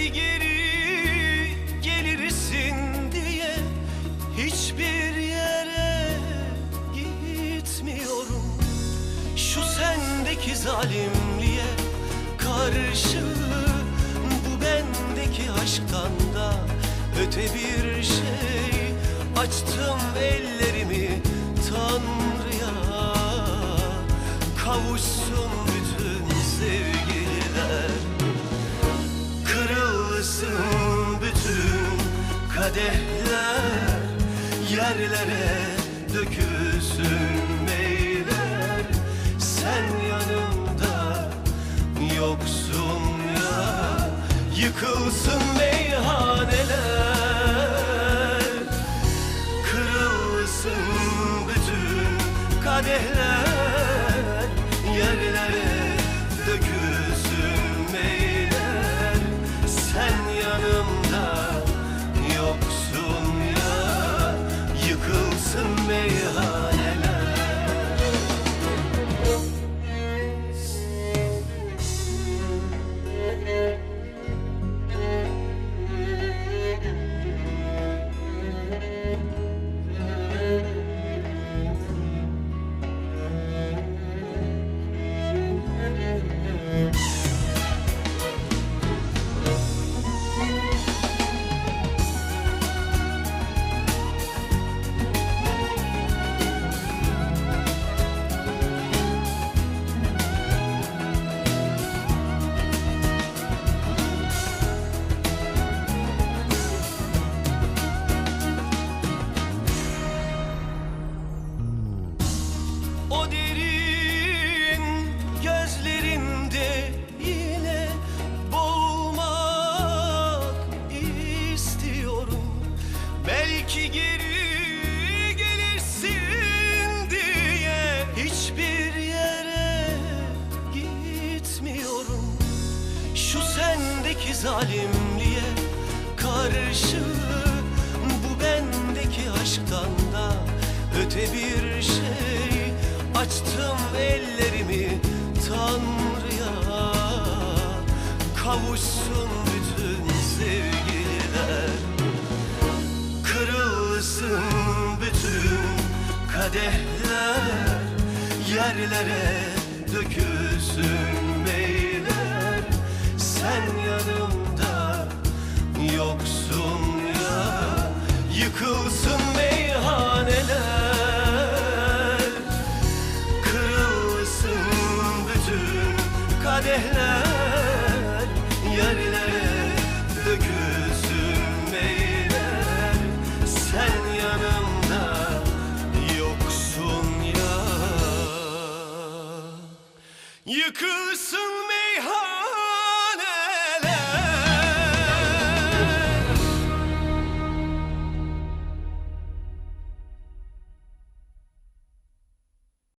Belki geri gelirsin diye hiçbir yere gitmiyorum. Şu sendeki zalimliğe karşı bu bendeki aşktan da öte bir şey. Açtım ellerimi kadehler Yerlere dökülsün meyler Sen yanımda yoksun ya Yıkılsın meyhaneler. Kırılsın bütün kadehler O derin gözlerinde yine boğulmak istiyorum. Belki geri gelirsin diye hiçbir yere gitmiyorum. Şu sendeki zalimliğe karşı bu bendeki aşktan da öte bir şey Açtım ellerimi Tanrı'ya. Kavuşsun bütün sevgililer. Kırılsın bütün kadehler. Yerlere dökülsün meyler Sen yanımda yoksun kadehler Yerlere dökülsün meyler Sen yanımda yoksun ya. Meyhaneler